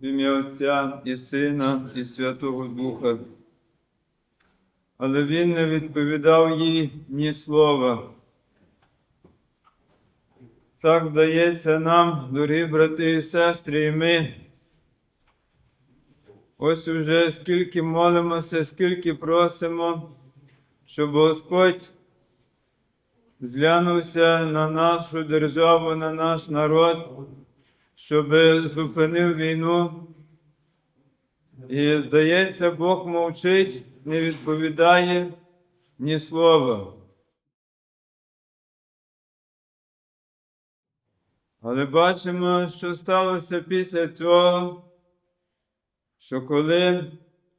В ім'я Отця і Сина, і Святого Духа. Але він не відповідав їй ні слова. Так здається нам, дорогі брати і сестри, і ми. Ось уже скільки молимося, скільки просимо, щоб Господь зглянувся на нашу державу, на наш народ, щоб зупинив війну. І, здається, Бог мовчить, не відповідає ні слова. Але бачимо, що сталося після цього, що коли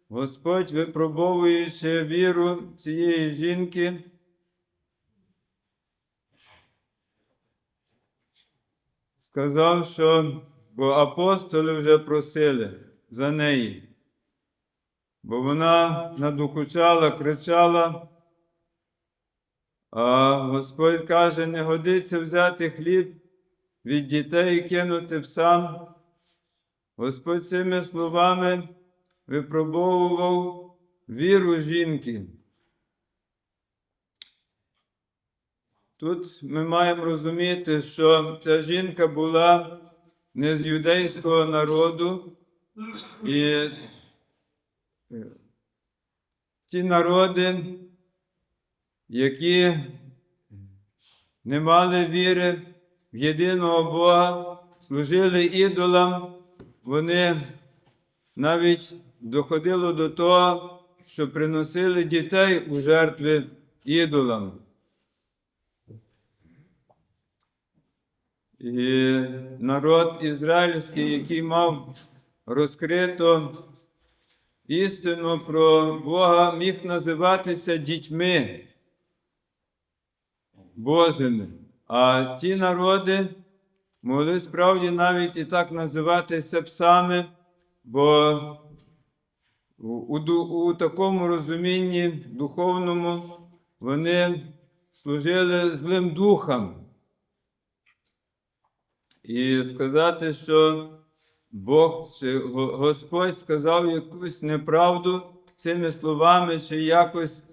Господь, випробовуючи віру цієї жінки, сказав, що бо апостоли вже просили за неї, бо вона надокучала, кричала, а Господь каже, не годиться взяти хліб від дітей і кинути псам. Господь цими словами випробовував віру жінки. Тут ми маємо розуміти, що ця жінка була не з юдейського народу, і е, ті народи, які не мали віри в єдиного Бога, служили ідолам, вони навіть доходило до того, що приносили дітей у жертви ідолам. І народ ізраїльський, який мав розкрито істину про Бога, міг називатися дітьми Божими. А ті народи могли справді навіть і так називатися псами, бо у, у такому розумінні духовному вони служили злим духам. І сказати, що Бог чи Господь сказав якусь неправду цими словами, чи якось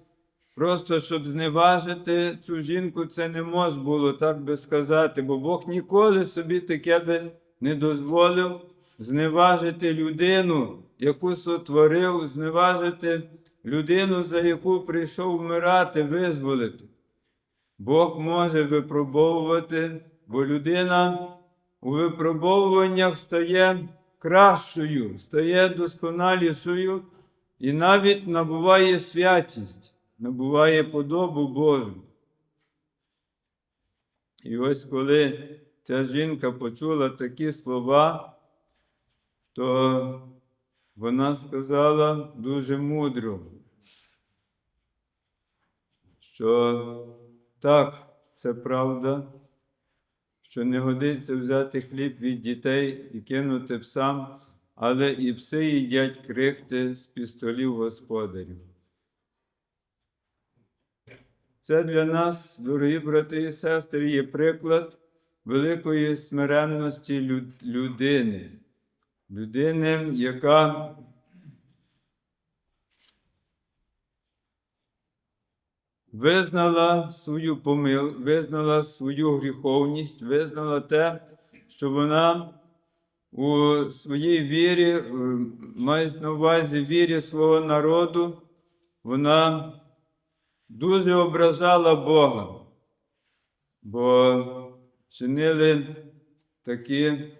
просто щоб зневажити цю жінку, це не може було так би сказати, бо Бог ніколи собі таке би не дозволив зневажити людину, яку сотворив, зневажити людину, за яку прийшов вмирати, визволити. Бог може випробовувати, бо людина у випробовуваннях стає кращою, стає досконалішою і навіть набуває святість, набуває подобу Божу. І ось коли ця жінка почула такі слова, то вона сказала дуже мудро, що так, це правда, що не годиться взяти хліб від дітей і кинути псам, але і пси їдять крихти з пістолів господарів. Це для нас, дорогі брати і сестри, є приклад великої смиренності людини, людини, яка визнала свою помил, визнала свою гріховність, визнала те, що вона у своїй вірі, е, має на увазі вірі свого народу, вона дуже ображала Бога, бо чинили такі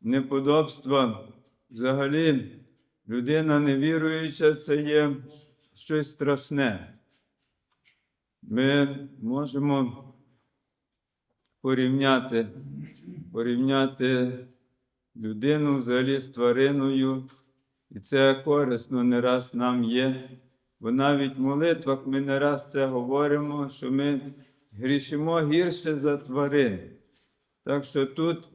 неподобства. Взагалі, людина невіруюча це є щось страшне. Ми можемо порівняти, порівняти людину взагалі з твариною, і це корисно не раз нам є. Бо навіть в молитвах ми не раз це говоримо, що ми грішимо гірше за тварин. Так що тут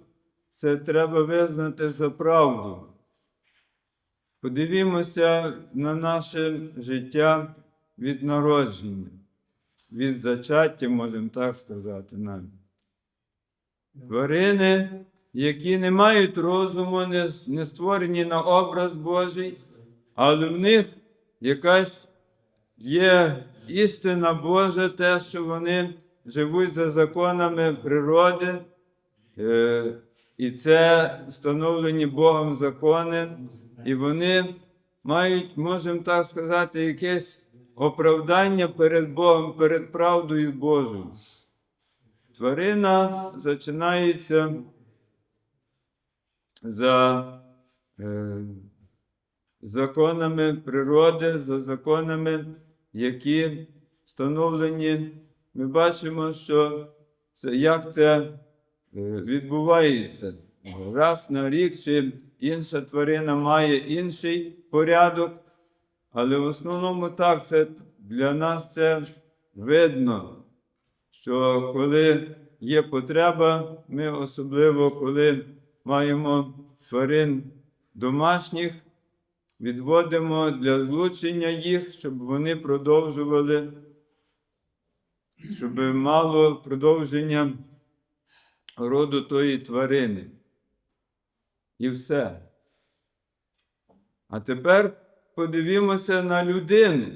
це треба визнати за правду. Подивімося на наше життя від народження, від зачаття, можемо так сказати навіть. Тварини які не мають розуму, не, створені на образ Божий, але в них якась є істина Божа, те, що вони живуть за законами природи, е, і це встановлені Богом закони, і вони мають, можемо так сказати, якесь оправдання перед Богом, перед правдою Божою. Тварина зачинається за е, законами природи, за законами, які встановлені. Ми бачимо, що це, як це е, відбувається. Раз на рік чи інша тварина має інший порядок, але в основному так це для нас це видно, що коли є потреба, ми особливо коли маємо тварин домашніх, відводимо для злучення їх, щоб вони продовжували, щоб мало продовження роду тої тварини. І все. А тепер подивімося на людину,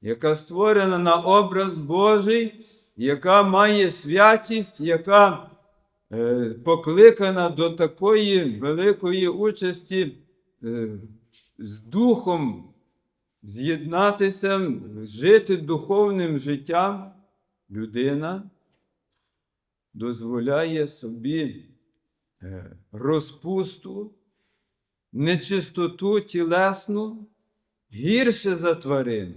яка створена на образ Божий, яка має святість, яка е, покликана до такої великої участі е, з Духом з'єднатися, жити духовним життям, людина дозволяє собі е, розпусту, нечистоту тілесну гірше за тварини.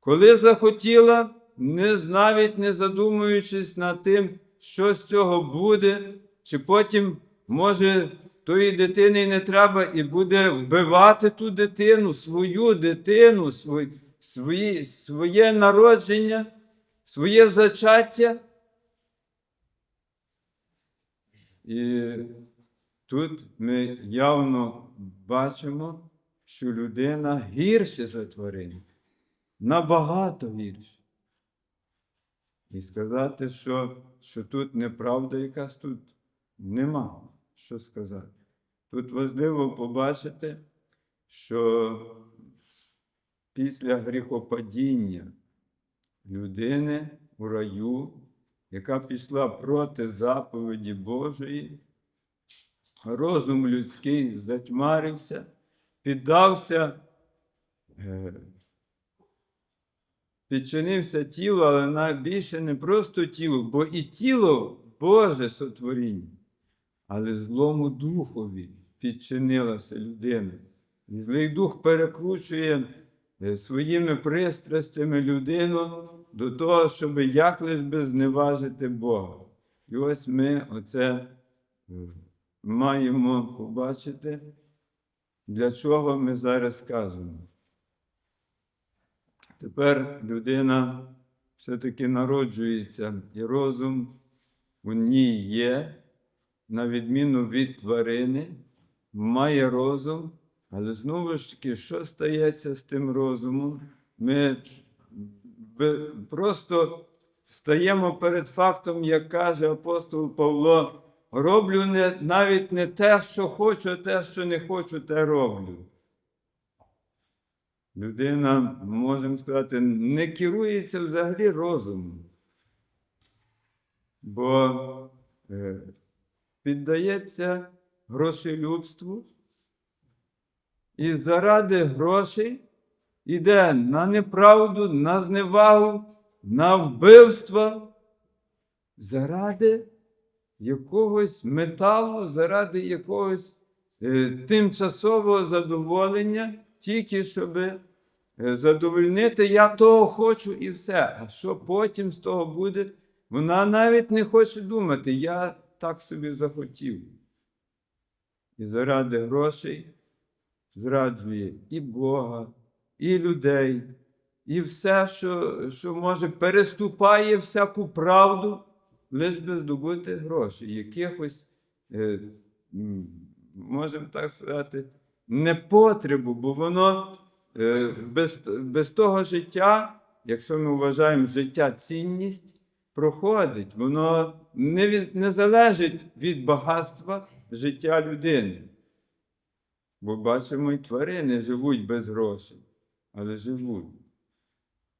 Коли захотіла, не навіть не задумуючись над тим, що з цього буде, чи потім, може, тої дитини не треба і буде вбивати ту дитину, свою дитину, свої, свої, своє народження, своє зачаття. І тут ми явно бачимо, що людина гірше за тварину, набагато гірше. І сказати, що, що тут неправда якась тут нема що сказати. Тут важливо побачити, що після гріхопадіння людини у раю, яка пішла проти заповіді Божої, розум людський затьмарився, піддався, е, підчинився тілу, але найбільше не просто тілу, бо і тіло Боже сотворіння, але злому духові підчинилася людина. І злий дух перекручує е, своїми пристрастями людину до того, щоб як лиш би зневажити Бога. І ось ми оце е, маємо побачити, для чого ми зараз кажемо. Тепер людина все-таки народжується, і розум у ній є, на відміну від тварини, має розум, але знову ж таки, що стається з тим розумом? Ми просто стаємо перед фактом, як каже апостол Павло, роблю не, навіть не те, що хочу, а те, що не хочу, те роблю. Людина, можемо сказати, не керується взагалі розумом, бо е, піддається грошелюбству і заради грошей іде на неправду, на зневагу, на вбивство, заради якогось металу, заради якогось е, тимчасового задоволення, тільки щоб е, задовольнити, я того хочу і все. А що потім з того буде? Вона навіть не хоче думати, я так собі захотів. І заради грошей зраджує і Бога, і людей, і все, що, що може, переступає всяку правду, лише би здобути гроші, якихось, е, можемо так сказати, непотребу, бо воно е, без, без того життя, якщо ми вважаємо життя цінність, проходить, воно не, від, не залежить від багатства життя людини. Бо бачимо, і тварини живуть без грошей, але живуть.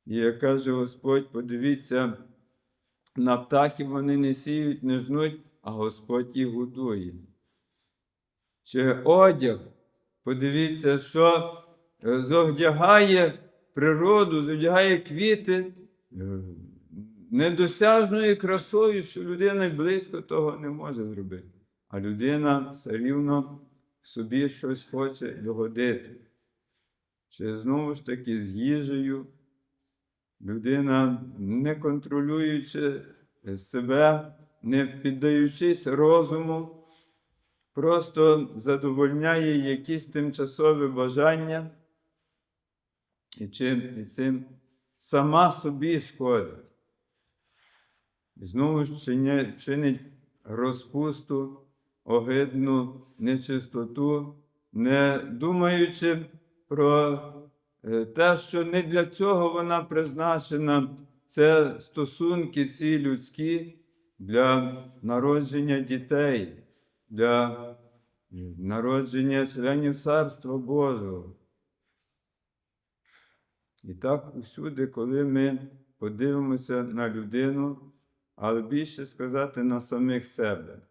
І як каже Господь, подивіться, на птахів вони не сіють, не жнуть, а Господь їх годує. Чи одяг, подивіться, що зодягає природу, зодягає квіти е, недосяжною красою, що людина близько того не може зробити. А людина все рівно собі щось хоче догодити. Чи знову ж таки з їжею людина, не контролюючи себе, не піддаючись розуму, просто задовольняє якісь тимчасові бажання і чим і цим сама собі шкодить. І знову ж чинить розпусту, огидну нечистоту, не думаючи про е, те, що не для цього вона призначена, це стосунки ці людські для народження дітей, для народження членів Царства Божого. І так усюди, коли ми подивимося на людину, але більше сказати на самих себе,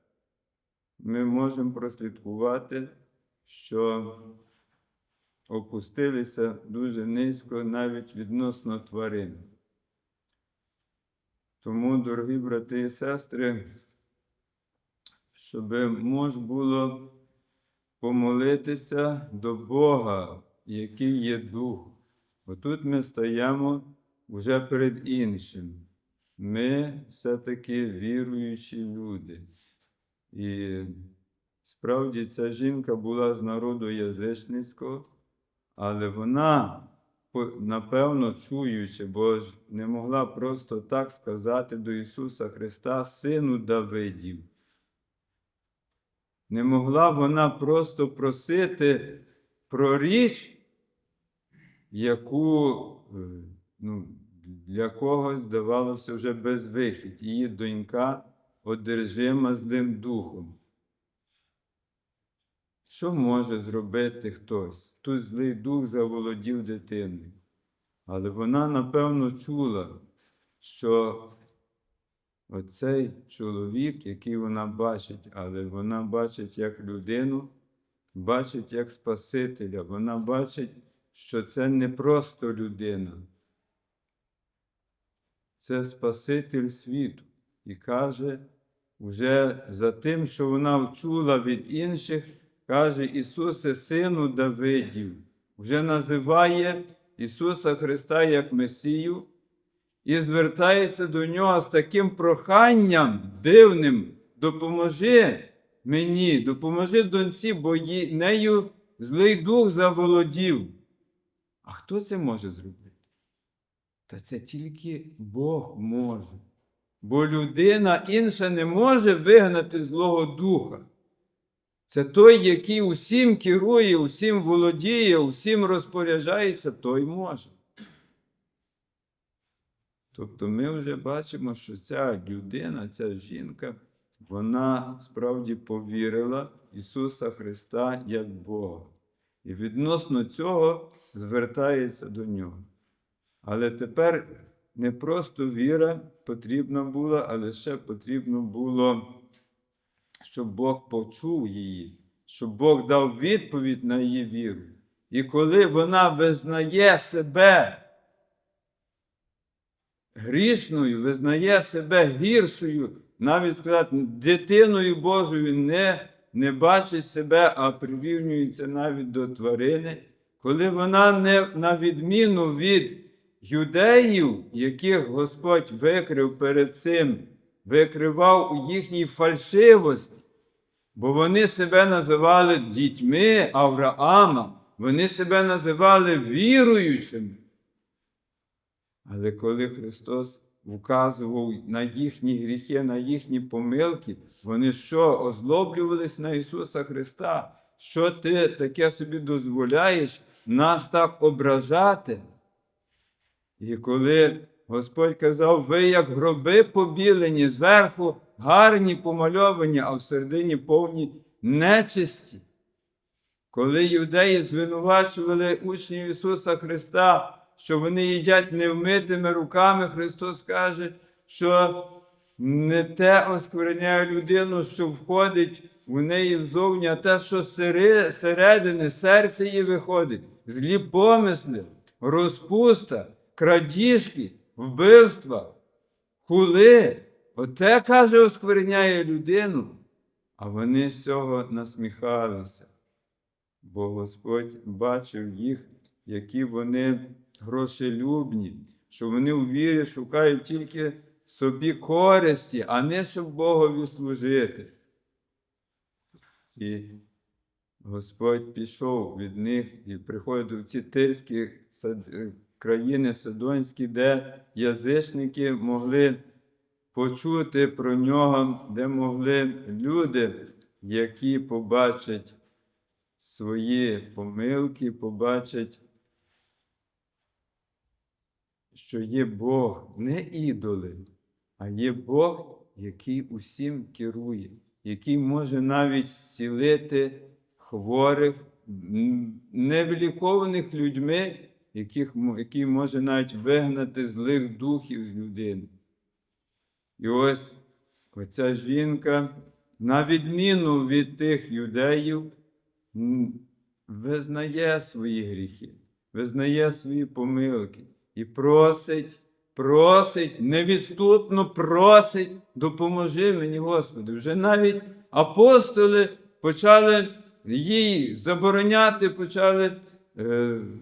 ми можемо прослідкувати, що опустилися дуже низько навіть відносно тварин. Тому, дорогі брати і сестри, щоб можна було помолитися до Бога, який є Дух. Отут ми стаємо вже перед іншим. Ми все-таки віруючі люди. І справді ця жінка була з народу язичницького, але вона, напевно, чуючи, бо ж не могла просто так сказати до Ісуса Христа, Сину Давидів. Не могла вона просто просити про річ, яку е, ну, для когось здавалося вже безвихідь. Її донька одержима злим духом. Що може зробити хтось? Тут злий дух заволодів дитиною. Але вона, напевно, чула, що оцей чоловік, який вона бачить, але вона бачить як людину, бачить як Спасителя, вона бачить, що це не просто людина, це Спаситель світу. І каже, вже за тим, що вона вчула від інших, каже Ісусе, Сину Давидів, вже називає Ісуса Христа як Месію і звертається до нього з таким проханням дивним, допоможи мені, допоможи доньці, бо нею злий дух заволодів. А хто це може зробити? Та це тільки Бог може. Бо людина інша не може вигнати Злого Духа. Це той, який усім керує, усім володіє, усім розпоряджається, той може. Тобто ми вже бачимо, що ця людина, ця жінка, вона справді повірила Ісуса Христа як Бога. І відносно цього звертається до нього. Але тепер не просто віра потрібна була, але ще потрібно було, щоб Бог почув її, щоб Бог дав відповідь на її віру. І коли вона визнає себе грішною, визнає себе гіршою, навіть сказати, дитиною Божою не, не бачить себе, а прирівнюється навіть до тварини, коли вона не на відміну від юдеїв, яких Господь викрив перед цим, викривав у їхній фальшивості, бо вони себе називали дітьми Авраама, вони себе називали віруючими. Але коли Христос вказував на їхні гріхи, на їхні помилки, вони що, озлоблювались на Ісуса Христа? Що ти таке собі дозволяєш нас так ображати? І коли Господь казав, ви як гроби побілені, зверху гарні помальовані, а всередині повні нечисті. Коли юдеї звинувачували учнів Ісуса Христа, що вони їдять невмитими руками, Христос каже, що не те оскверняє людину, що входить у неї взовні, а те, що середини, серце її виходить, злі помисли, розпуста, крадіжки, вбивства, хули. Оте, каже, оскверняє людину. А вони з цього насміхалися бо Господь бачив їх, які вони грошелюбні, що вони у вірі шукають тільки собі користі, а не щоб Богові служити. І Господь пішов від них і приходив в ці тирські сад- е, країни Сидонські, де язичники могли почути про нього, де могли люди, які побачать свої помилки, побачать, що є Бог не ідоли, а є Бог, який усім керує, який може навіть зцілити хворих, невилікованих людьми, яких, який може навіть вигнати злих духів з людини. І ось оця жінка, на відміну від тих юдеїв, визнає свої гріхи, визнає свої помилки і просить, просить, невідступно просить, допоможи мені, Господи. Вже навіть апостоли почали їй забороняти, почали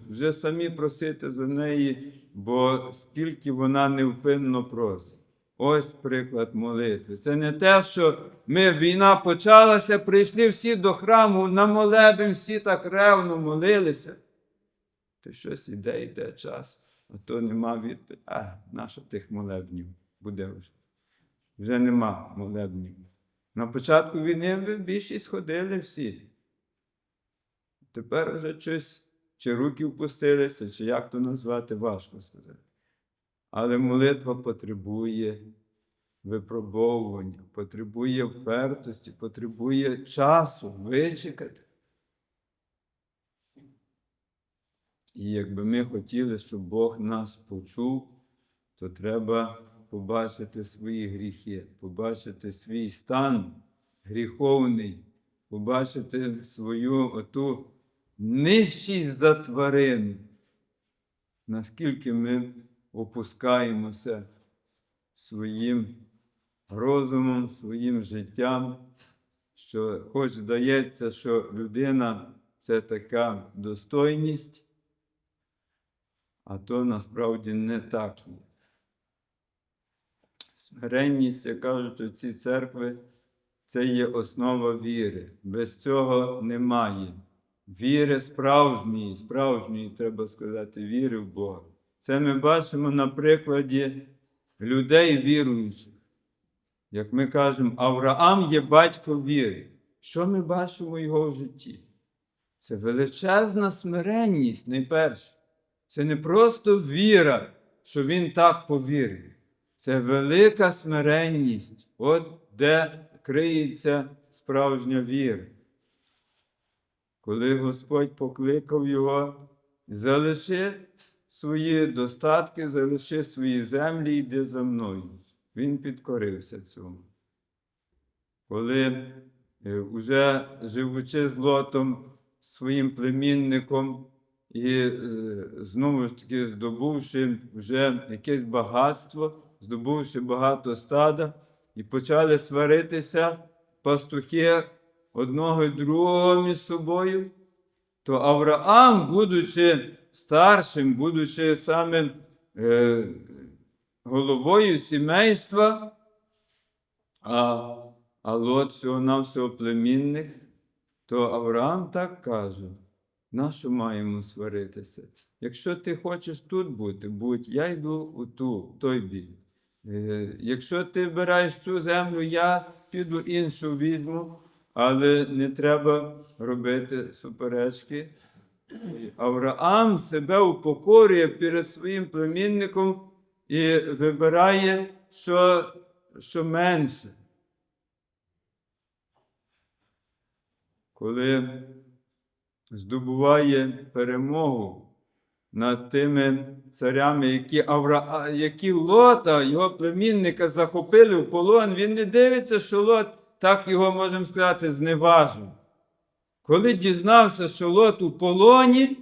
вже самі просити за неї, бо скільки вона невпинно просить. Ось приклад молитви. Це не те, що ми війна почалася, прийшли всі до храму, на молебень, всі так ревно молилися. Та щось іде, йде час, а то нема відповіді. А, наша тих молебнів буде вже. Вже нема молебнів. На початку війни ви більшість ходили всі. Тепер вже щось, чи руки впустилися, чи як то назвати, важко сказати. Але молитва потребує випробовування, потребує впертості, потребує часу вичекати. І якби ми хотіли, щоб Бог нас почув, то треба побачити свої гріхи, побачити свій стан гріховний, побачити свою оту нижчість за тварину, наскільки ми опускаємося своїм розумом, своїм життям, що хоч здається, що людина це така достойність, а то насправді не так є. Смиренність, як кажуть у ці церкви, це є основа віри. Без цього немає. Віри справжньої, справжньої, треба сказати, віри в Бога. Це ми бачимо на прикладі людей віруючих. Як ми кажемо, Авраам є батько віри. Що ми бачимо в його житті? Це величезна смиренність, найперше. Це не просто віра, що він так повірив. Це велика смиренність, от де криється справжня віра. Коли Господь покликав його, залиши свої достатки, залиши свої землі, йди за мною. Він підкорився цьому. Коли вже живучи з лотом своїм племінником і е, знову ж таки здобувши вже якесь багатство, здобувши багато стада, і почали сваритися пастухи одного і другого між собою, то Авраам, будучи старшим, будучи самим е, головою сімейства, а, а Лот всього навсього племінник, то Авраам так каже: нащо маємо сваритися? Якщо ти хочеш тут бути, будь, я йду у ту, той бік. Е, Якщо ти вбираєш цю землю, я піду іншу візьму, але не треба робити суперечки. Авраам себе упокорює перед своїм племінником і вибирає, що, що менше. Коли здобуває перемогу над тими царями, які, Авра... які Лота, його племінника, захопили в полон, він не дивиться, що Лот, так його можемо сказати, зневажив. Коли дізнався, що Лот у полоні,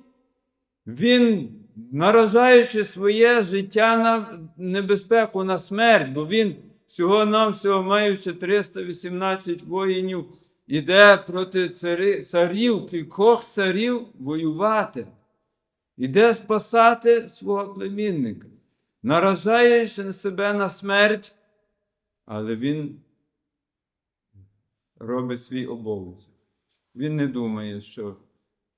він, наражаючи своє життя на небезпеку, на смерть, бо він всього-навсього, маючи 318 воїнів, іде проти царів, кількох царів воювати. Іде спасати свого племінника, наражаючи себе на смерть, але він робить свій обов'язок. Він не думає, що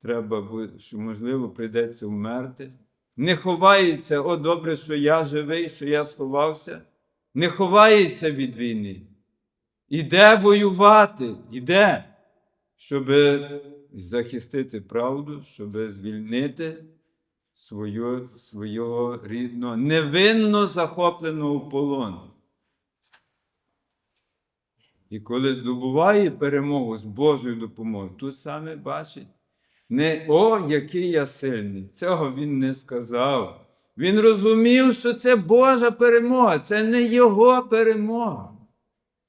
треба що, можливо, прийдеться вмерти. Не ховається, о, добре, що я живий, що я сховався. Не ховається від війни. Іде воювати, іде, щоб захистити правду, щоб звільнити свою, свого рідного, невинно захопленого в полон. І коли здобуває перемогу з Божою допомогою, тут саме бачить, не о, який я сильний. Цього він не сказав. Він розумів, що це Божа перемога, це не його перемога.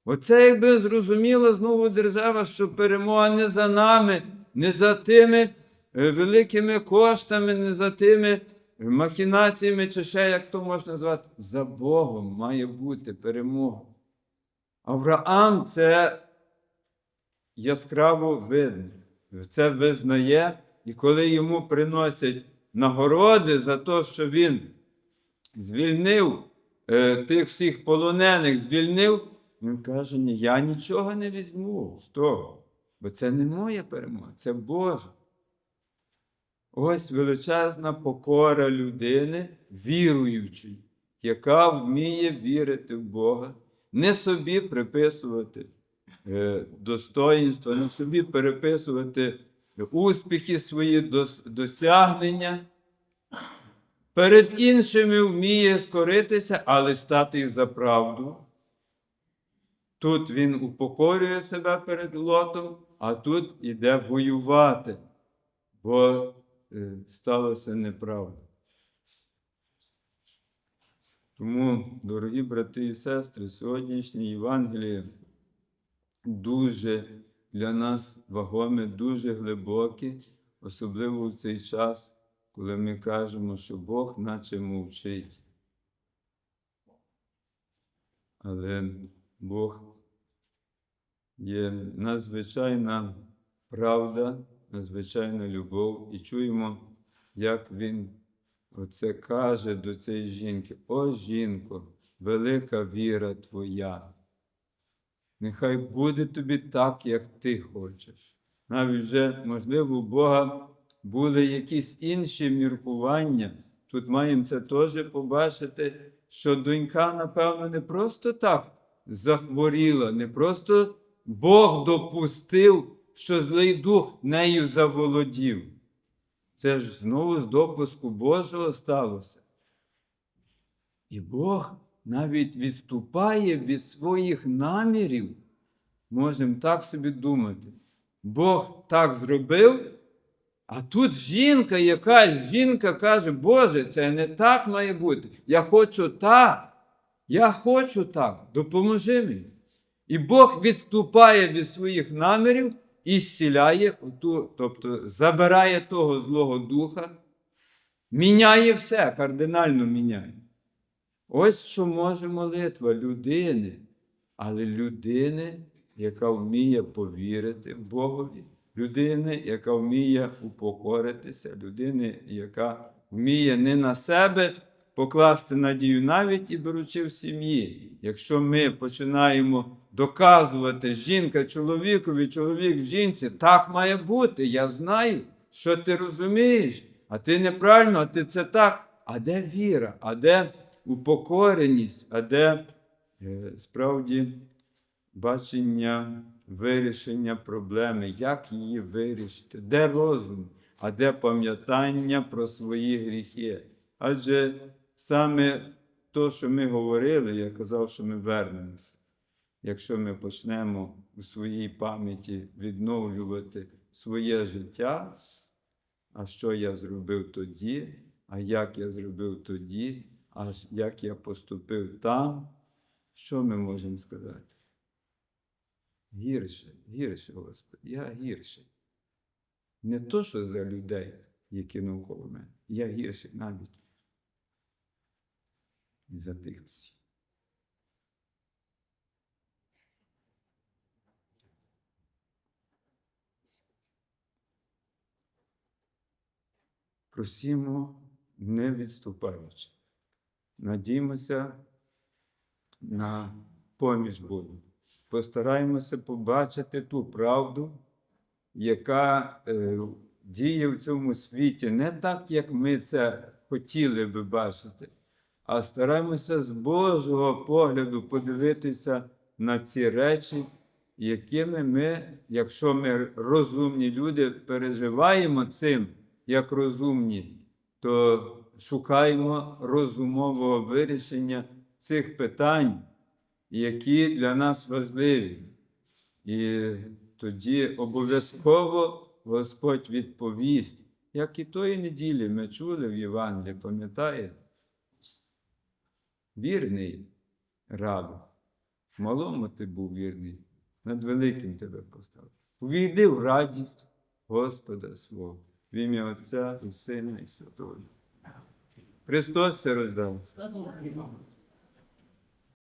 Оце якби зрозуміла знову держава, що перемога не за нами, не за тими е, великими коштами, не за тими махінаціями, чи ще як то можна назвати, за Богом має бути перемога. Авраам це яскраво видно. Це визнає, і коли йому приносять нагороди за те, що він звільнив е, тих всіх полонених, звільнив, він каже: Ні, я нічого не візьму з того, бо це не моя перемога, це Божа. Ось величезна покора людини, віруючої, яка вміє вірити в Бога, не собі приписувати е, достоїнства, не собі переписувати успіхи свої, досягнення. Перед іншими вміє скоритися, але стати за правду. Тут він упокорює себе перед лотом, а тут іде воювати, бо е, сталося неправда. Тому, дорогі брати і сестри, сьогоднішнє Євангеліє дуже для нас вагоме, дуже глибоке, особливо в цей час, коли ми кажемо, що Бог наче мовчить. Але Бог є надзвичайна правда, надзвичайна любов, і чуємо, як Він оце каже до цієї жінки: О жінко, велика віра твоя. Нехай буде тобі так, як ти хочеш. Навіть вже, можливо, у Бога були якісь інші міркування. Тут маємо це теж побачити, що донька, напевно, не просто так захворіла, не просто Бог допустив, що злий дух нею заволодів. Це ж знову з допуску Божого сталося. І Бог навіть відступає від своїх намірів. Можемо так собі думати. Бог так зробив, а тут жінка, якась жінка каже, Боже, це не так має бути. Я хочу так. Я хочу так. Допоможи мені. І Бог відступає від своїх намірів і зціляє, оту, тобто забирає того Злого Духа, міняє все, кардинально міняє. Ось що може молитва людини, але людини, яка вміє повірити Богові, людини, яка вміє упокоритися, людини, яка вміє не на себе покласти надію, навіть і беручи в сім'ї. Якщо ми починаємо доказувати жінка чоловікові, чоловік жінці, так має бути. Я знаю, що ти розумієш, а ти неправильно, а ти це так. А де віра? А де упокореність? А де е, справді бачення вирішення проблеми, як її вирішити, де розум, а де пам'ятання про свої гріхи? Адже саме то, що ми говорили, я казав, що ми вернемося. Якщо ми почнемо у своїй пам'яті відновлювати своє життя, а що я зробив тоді, а як я зробив тоді, а як я поступив там, що ми можемо сказати? Гірше, гірше, Господи, я гірше. Не то, що за людей, які навколо мене. Я гірший навіть. І за тих. Просімо, не відступаючи. Надіймося на поміж Богу. Постараємося побачити ту правду, яка е, діє в цьому світі не так, як ми це хотіли би бачити, а стараємося з Божого погляду подивитися на ці речі, якими ми, якщо ми розумні люди, переживаємо цим як розумні, то шукаємо розумового вирішення цих питань, які для нас важливі. І тоді обов'язково Господь відповість, як і тої неділі ми чули в Євангелії, пам'ятаєте? Вірний раб, малому ти був вірний, над великим тебе поставив. Увійди в радість Господа свого, в ім'я Отця і Сина і Святого. Христос все роздав.